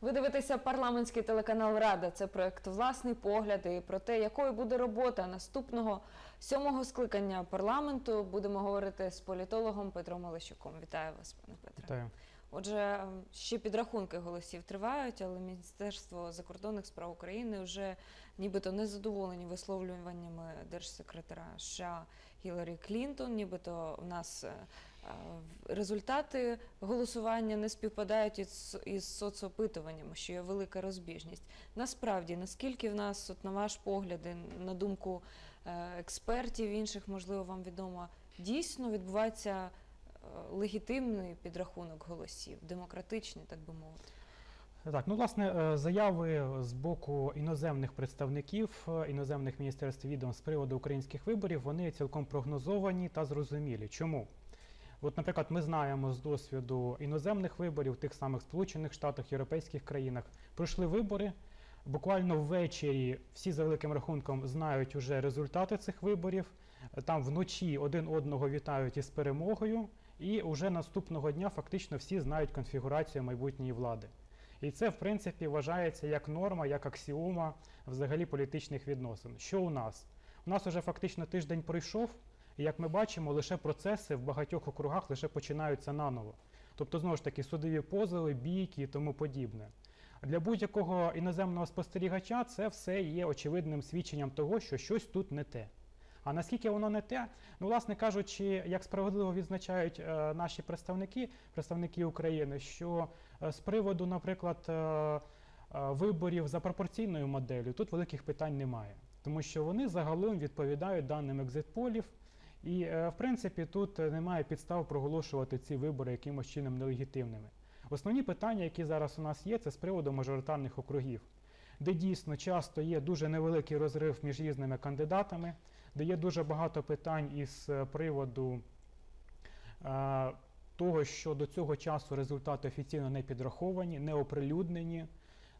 Ви дивитеся парламентський телеканал Рада. Це проект власний погляд і про те, якою буде робота наступного сьомого скликання парламенту. Будемо говорити з політологом Петром Олещуком. Вітаю вас, пане Петре. Вітаю. Отже, ще підрахунки голосів тривають, але Міністерство закордонних справ України вже нібито не задоволені висловлюваннями держсекретаря США Гіларі Клінтон. Нібито в нас е, результати голосування не співпадають із, із соцопитуваннями, що є велика розбіжність. Насправді, наскільки в нас, от на ваш погляд, на думку е, експертів інших, можливо, вам відомо, дійсно відбувається е, легітимний підрахунок голосів, демократичний, так би мовити. Так, ну власне е, заяви з боку іноземних представників іноземних міністерств відомств з приводу українських виборів вони цілком прогнозовані та зрозумілі. Чому? От, наприклад, ми знаємо з досвіду іноземних виборів, в тих самих Сполучених Штатах, європейських країнах, пройшли вибори. Буквально ввечері всі за великим рахунком знають уже результати цих виборів. Там вночі один одного вітають із перемогою, і вже наступного дня фактично всі знають конфігурацію майбутньої влади. І це, в принципі, вважається як норма, як аксіома взагалі політичних відносин. Що у нас? У нас уже фактично тиждень пройшов, і як ми бачимо, лише процеси в багатьох округах лише починаються наново. Тобто, знову ж таки, судові позови, бійки і тому подібне. Для будь-якого іноземного спостерігача це все є очевидним свідченням того, що щось тут не те. А наскільки воно не те, ну, власне кажучи, як справедливо відзначають е, наші представники, представники України, що е, з приводу, наприклад, е, е, виборів за пропорційною моделлю, тут великих питань немає, тому що вони загалом відповідають даним екзитполів. І, е, в принципі, тут е, немає підстав проголошувати ці вибори якимось чином нелегітимними. Основні питання, які зараз у нас є, це з приводу мажоритарних округів, де дійсно часто є дуже невеликий розрив між різними кандидатами, де є дуже багато питань із е, приводу е, того, що до цього часу результати офіційно не підраховані, не оприлюднені.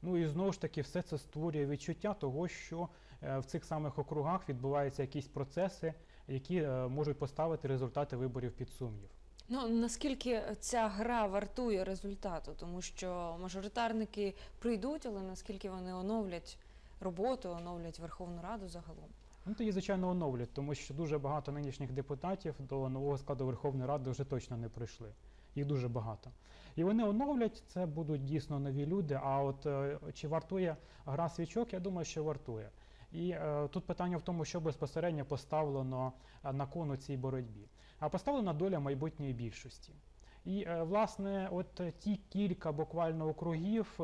Ну і знову ж таки, все це створює відчуття того, що в цих самих округах відбуваються якісь процеси, які е, можуть поставити результати виборів під сумнів. Ну наскільки ця гра вартує результату, тому що мажоритарники прийдуть, але наскільки вони оновлять роботу, оновлять Верховну Раду загалом? Ну, тоді, звичайно, оновлять, тому що дуже багато нинішніх депутатів до нового складу Верховної Ради вже точно не прийшли. Їх дуже багато. І вони оновлять, це будуть дійсно нові люди. А от е, чи вартує гра свічок, я думаю, що вартує. І е, тут питання в тому, що безпосередньо поставлено е, на кону цій боротьбі. А поставлена доля майбутньої більшості. І, е, власне, от ті кілька буквально округів,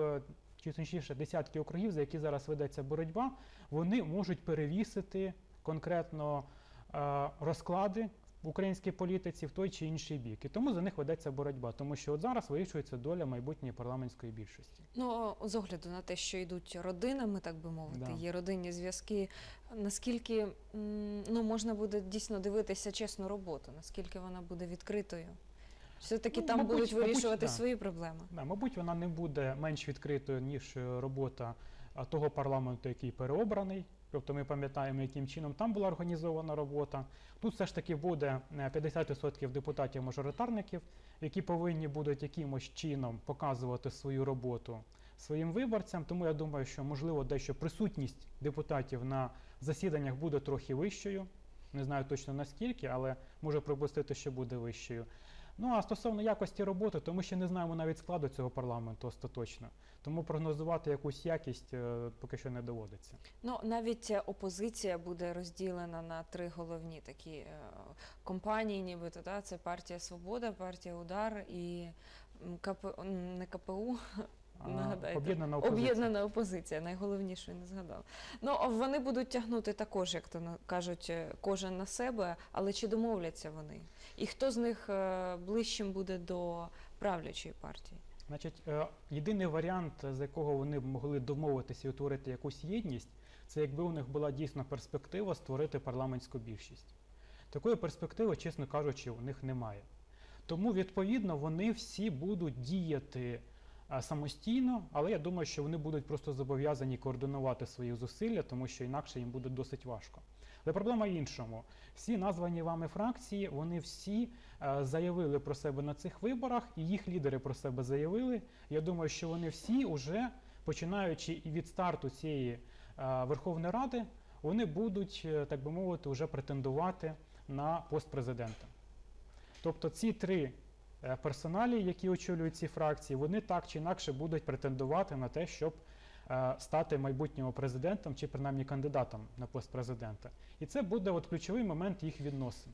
чи точніше десятки округів, за які зараз ведеться боротьба, вони можуть перевісити конкретно е, розклади в українській політиці в той чи інший бік. І тому за них ведеться боротьба, тому що от зараз вирішується доля майбутньої парламентської більшості. Ну з огляду на те, що йдуть родинами, так би мовити, Да. є родинні зв'язки. Наскільки ну можна буде дійсно дивитися чесну роботу, наскільки вона буде відкритою? Все-таки Ну, там мабуть- будуть мабуть, вирішувати да. свої проблеми. Да, мабуть, вона не буде менш відкритою, ніж е, робота того парламенту, який переобраний. Тобто ми пам'ятаємо, яким чином там була організована робота. Тут все ж таки буде е, 50% депутатів-мажоритарників, які повинні будуть якимось чином показувати свою роботу своїм виборцям. Тому я думаю, що можливо дещо присутність депутатів на засіданнях буде трохи вищою. Не знаю точно наскільки, але можу припустити, що буде вищою. Ну а стосовно якості роботи, то ми ще не знаємо навіть складу цього парламенту остаточно. Тому прогнозувати якусь якість е, поки що не доводиться. Ну навіть е, опозиція буде розділена на три головні такі е, компанії, нібито да? це партія Свобода, партія Удар і КП, не КПУ, Нагадайте. Об'єднана опозиція. Об'єднана опозиція, найголовніше не згадала. Ну вони будуть тягнути також, як то кажуть, е, кожен на себе, але чи домовляться вони? І хто з них е, ближчим буде до правлячої партії? Значить, е, єдиний варіант, з якого вони могли домовитися і утворити якусь єдність, це якби у них була дійсно перспектива створити парламентську більшість. Такої перспективи, чесно кажучи, у них немає. Тому, відповідно, вони всі будуть діяти самостійно, але я думаю, що вони будуть просто зобов'язані координувати свої зусилля, тому що інакше їм буде досить важко. Але проблема в іншому. Всі названі вами фракції, вони всі е, заявили про себе на цих виборах, і їх лідери про себе заявили. Я думаю, що вони всі вже починаючи від старту цієї е, Верховної Ради, вони будуть, е, так би мовити, вже претендувати на пост президента. Тобто ці три е, персоналі, які очолюють ці фракції, вони так чи інакше будуть претендувати на те, щоб е, стати майбутнім президентом чи принаймні кандидатом на пост президента. І це буде от ключовий момент їх відносин.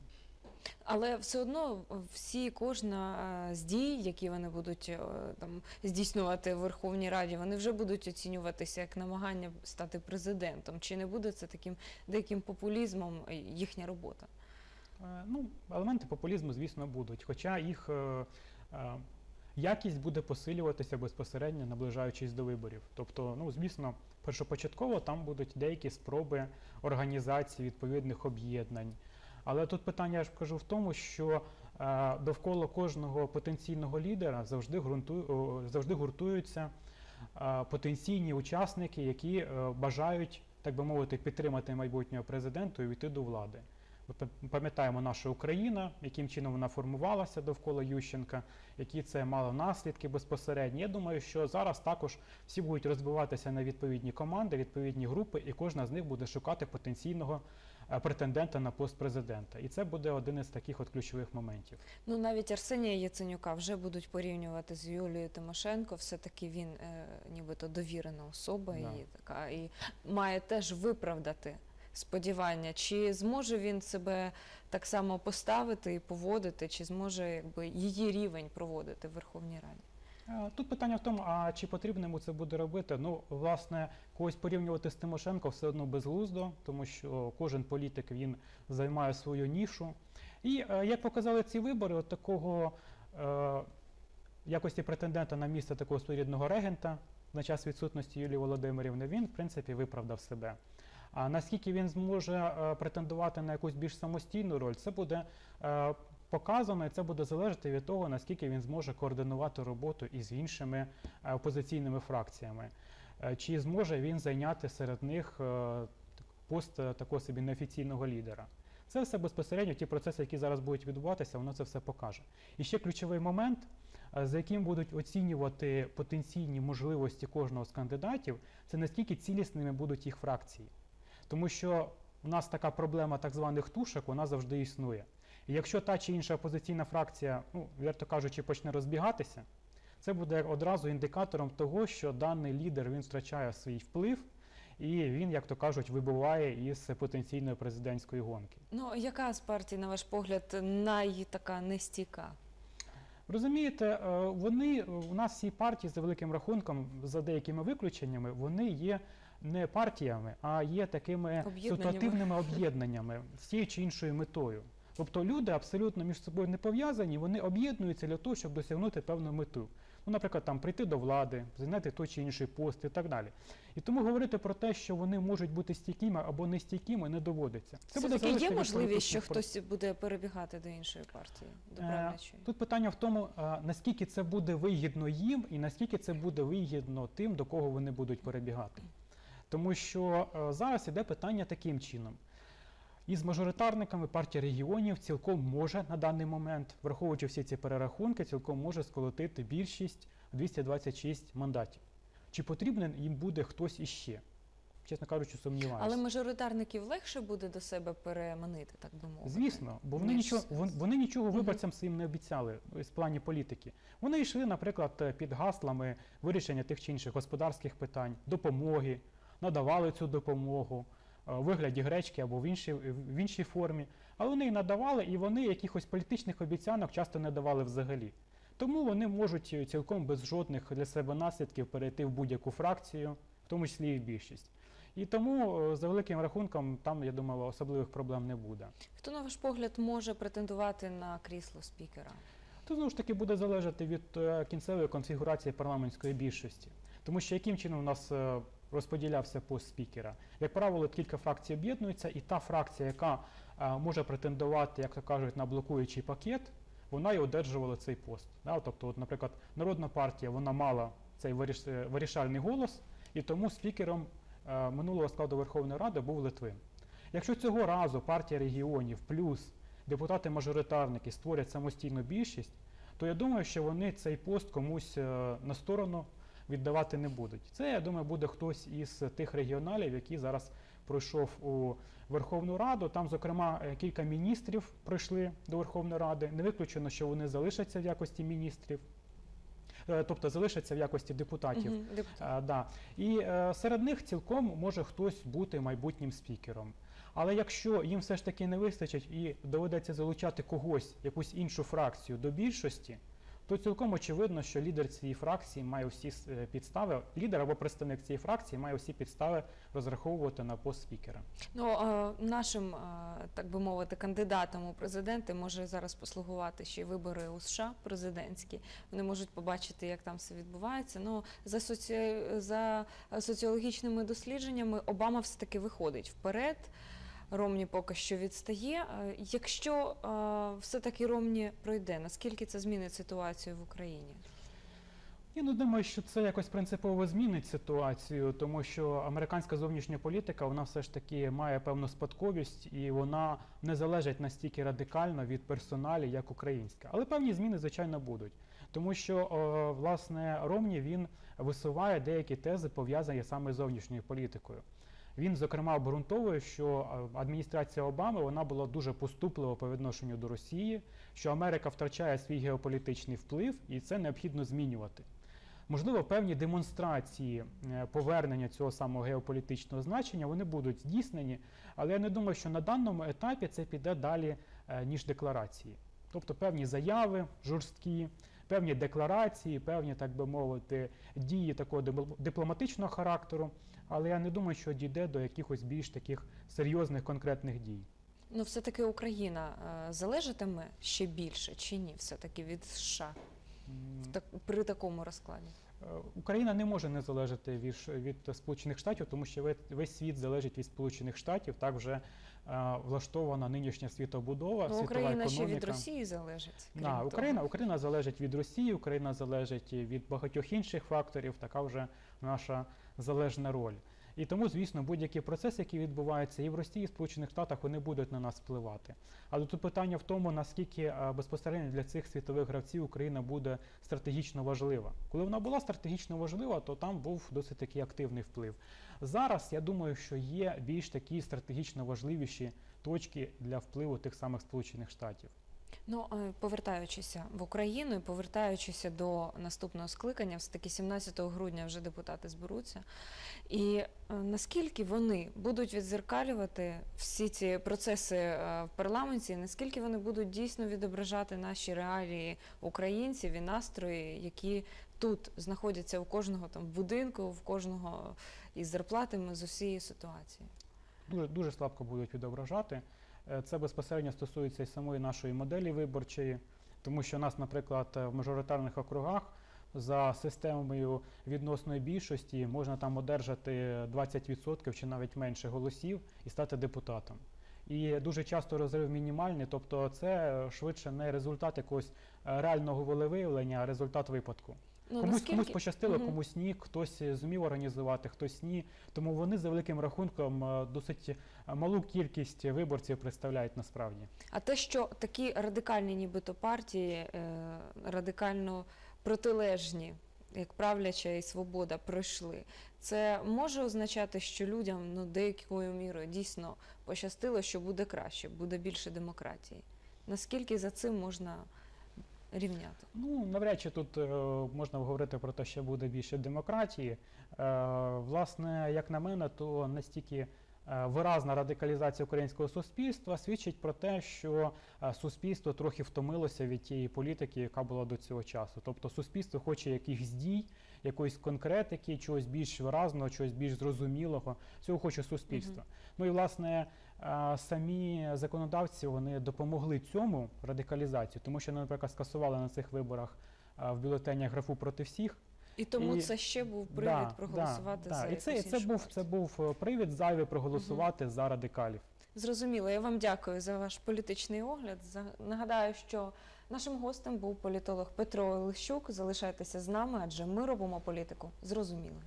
Але все одно всі, кожна е, з дій, які вони будуть е, там здійснювати в Верховній Раді, вони вже будуть оцінюватися як намагання стати президентом. Чи не буде це таким деяким популізмом е, їхня робота? Е, Ну, елементи популізму, звісно, будуть, хоча їх е, е, якість буде посилюватися безпосередньо наближаючись до виборів. Тобто, ну, звісно, першопочатково там будуть деякі спроби організації відповідних об'єднань. Але тут питання, я ж кажу, в тому, що довкола кожного потенційного лідера завжди, ґрунту, завжди гуртуються потенційні учасники, які бажають, так би мовити, підтримати майбутнього президента і війти до влади. Ми пам'ятаємо наша Україна, яким чином вона формувалася довкола Ющенка, які це мало наслідки безпосередні. Я думаю, що зараз також всі будуть розбиватися на відповідні команди, відповідні групи, і кожна з них буде шукати потенційного е, претендента на пост президента. І це буде один із таких от ключових моментів. Ну навіть Арсенія Яценюка вже будуть порівнювати з Юлією Тимошенко. Все таки він е, нібито довірена особа Да. і така і має теж виправдати сподівання. Чи зможе він себе так само поставити і поводити, чи зможе якби її рівень проводити в Верховній Раді? Е, Тут питання в тому, а чи потрібно йому це буде робити? Ну, власне, когось порівнювати з Тимошенко все одно безглуздо, тому що кожен політик він займає свою нішу. І е, як показали ці вибори, от такого е, якості претендента на місце такого своєрідного регента на час відсутності Юлії Володимирівни, він, в принципі, виправдав себе. А наскільки він зможе е, претендувати на якусь більш самостійну роль, це буде е, показано, і це буде залежати від того, наскільки він зможе координувати роботу із іншими е, опозиційними фракціями. Чи зможе він зайняти серед них пост такого собі неофіційного лідера? Це все безпосередньо ті процеси, які зараз будуть відбуватися, воно це все покаже. І ще ключовий момент, за яким будуть оцінювати потенційні можливості кожного з кандидатів, це наскільки цілісними будуть їх фракції. Тому що у нас така проблема так званих тушок, вона завжди існує. І якщо та чи інша опозиційна фракція, ну, відверто кажучи, почне розбігатися, це буде одразу індикатором того, що даний лідер він втрачає свій вплив і він, як то кажуть, вибуває із потенційної президентської гонки. Ну яка з партій, на ваш погляд, най така нестійка? Розумієте, е, вони у нас всі партії за великим рахунком, за деякими виключеннями, вони є не партіями, а є такими ситуативними об'єднаннями з тією чи іншою метою. Тобто люди абсолютно між собою не пов'язані, вони об'єднуються для того, щоб досягнути певну мету. Ну, наприклад, там прийти до влади, зайняти той чи інший пост і так далі. І тому говорити про те, що вони можуть бути стійкими або не стійкими, не доводиться. Все-таки є можливість, що хтось буде перебігати до іншої партії, до Е, правлячої? Тут питання в тому, а, наскільки це буде вигідно їм і наскільки це буде вигідно тим, до кого вони будуть перебігати. Тому що е, зараз іде питання таким чином. Із мажоритарниками партія регіонів цілком може на даний момент, враховуючи всі ці перерахунки, цілком може сколотити більшість 226 мандатів. Чи потрібен їм буде хтось іще? Чесно кажучи, сумніваюся. Але мажоритарників легше буде до себе переманити, так би мовити. Звісно, бо вони Ніж нічого, з- вони нічого виборцям своїм не обіцяли в плані політики. Вони йшли, наприклад, е, під гаслами вирішення тих чи інших господарських питань, допомоги, надавали цю допомогу е, у вигляді гречки або в іншій, в іншій формі. Але вони її надавали, і вони якихось політичних обіцянок часто не давали взагалі. Тому вони можуть е, цілком без жодних для себе наслідків перейти в будь-яку фракцію, в тому числі і в більшість. І тому, е, за великим рахунком, там, я думаю, особливих проблем не буде. Хто, на ваш погляд, може претендувати на крісло спікера? Тут знову ж таки буде залежати від е, кінцевої конфігурації парламентської більшості. Тому що яким чином у нас е, розподілявся пост спікера? Як правило, кілька фракцій об'єднуються, і та фракція, яка е, може претендувати, як то кажуть, на блокуючий пакет, вона і одержувала цей пост. Тобто, от, наприклад, Народна партія вона мала цей е, вирішальний голос, і тому спікером е, минулого складу Верховної Ради був Литвин. Якщо цього разу партія регіонів плюс депутати-мажоритарники створять самостійну більшість, то я думаю, що вони цей пост комусь на сторону віддавати не будуть. Це, я думаю, буде хтось із тих регіоналів, які зараз пройшов у Верховну Раду. Там, зокрема, е, кілька міністрів прийшли до Верховної Ради. Не виключено, що вони залишаться в якості міністрів, Е, тобто залишаться в якості депутатів. Депутат. Да. І е, серед них цілком може хтось бути майбутнім спікером. Але якщо їм все ж таки не вистачить і доведеться залучати когось, якусь іншу фракцію до більшості, то цілком очевидно, що лідер цієї фракції має всі е, підстави, лідер або представник цієї фракції має всі підстави розраховувати на пост спікера. Ну, нашим, так би мовити, кандидатом у президенти може зараз послугувати ще й вибори у США президентські. Вони можуть побачити, як там все відбувається. Ну, за, соці... за соціологічними дослідженнями Обама все-таки виходить вперед. Ромні поки що відстає. Е, Якщо е, все-таки Ромні пройде, наскільки це змінить ситуацію в Україні? Я не думаю, що це якось принципово змінить ситуацію, тому що американська зовнішня політика вона все ж таки має певну спадковість і вона не залежить настільки радикально від персоналі, як українська. Але певні зміни, звичайно, будуть. Тому що о, власне Ромні він висуває деякі тези, пов'язані саме з зовнішньою політикою. Він, зокрема, обґрунтовує, що е, адміністрація Обами вона була дуже поступлива по відношенню до Росії, що Америка втрачає свій геополітичний вплив, і це необхідно змінювати. Можливо, певні демонстрації е, повернення цього самого геополітичного значення вони будуть здійснені, але я не думаю, що на даному етапі це піде далі, е, ніж декларації. Тобто певні заяви жорсткі, певні декларації, певні, так би мовити, дії такого дипломатичного характеру, але я не думаю, що дійде до якихось більш таких серйозних конкретних дій. Ну, все-таки Україна е, залежатиме ще більше чи ні? Все-таки від США так, при такому розкладі. Е, Україна не може не залежати від, від Сполучених Штатів, тому що ве- весь світ залежить від Сполучених Штатів. Так вже е, влаштована нинішня світобудова, Ну, світова Україна ще від Росії залежить. крім Да, того. Україна, Україна залежить від Росії, Україна залежить від багатьох інших факторів. Така вже наша залежна роль. І тому, звісно, будь-які процеси, які відбуваються і в Росії, і в Сполучених Штатах, вони будуть на нас впливати. Але тут питання в тому, наскільки е, безпосередньо для цих світових гравців Україна буде стратегічно важлива. Коли вона була стратегічно важлива, то там був досить такий активний вплив. Зараз я думаю, що є більш такі стратегічно важливіші точки для впливу тих самих Сполучених Штатів. Ну, повертаючися в Україну і повертаючися до наступного скликання, все таки 17 грудня вже депутати зберуться. І е, наскільки вони будуть відзеркалювати всі ці процеси е, в парламенті, наскільки вони будуть дійсно відображати наші реалії українців і настрої, які тут знаходяться у кожного там будинку, в кожного із зарплатами з усієї ситуації? дуже, дуже слабко будуть відображати. Е, Це безпосередньо стосується і самої нашої моделі виборчої, тому що у нас, наприклад, е, в мажоритарних округах за системою відносної більшості можна там одержати 20% чи навіть менше голосів і стати депутатом. І дуже часто розрив мінімальний, тобто це швидше не результат якогось е, реального волевиявлення, а результат випадку. Ну, комусь, наскільки... комусь пощастило, Мгм. комусь ні, хтось е, зумів організувати, хтось ні. Тому вони за великим рахунком е, досить е, малу кількість виборців представляють насправді. А те, що такі радикальні, нібито партії, радикально протилежні, як правляча і свобода, пройшли, це може означати, що людям ну, деякою мірою дійсно пощастило, що буде краще, буде більше демократії. Наскільки за цим можна рівняти? Ну, навряд чи тут е, можна говорити про те, що буде більше демократії. Е, власне, як на мене, то настільки е, виразна радикалізація українського суспільства свідчить про те, що е, суспільство трохи втомилося від тієї політики, яка була до цього часу. Тобто суспільство хоче якихось дій, якоїсь конкретики, чогось більш виразного, чогось більш зрозумілого. Цього хоче суспільство. Ну і власне самі законодавці вони допомогли цьому радикалізації, тому що, наприклад, скасували на цих виборах в бюлетенях графу проти всіх. І тому І- це ще був привід Да, проголосувати да, за да. І це, і це був це був привід зайвий проголосувати за радикалів. Зрозуміло, я вам дякую за ваш політичний огляд. Нагадаю, що нашим гостем був політолог Петро Олещук. Залишайтеся з нами, адже ми робимо політику зрозумілою.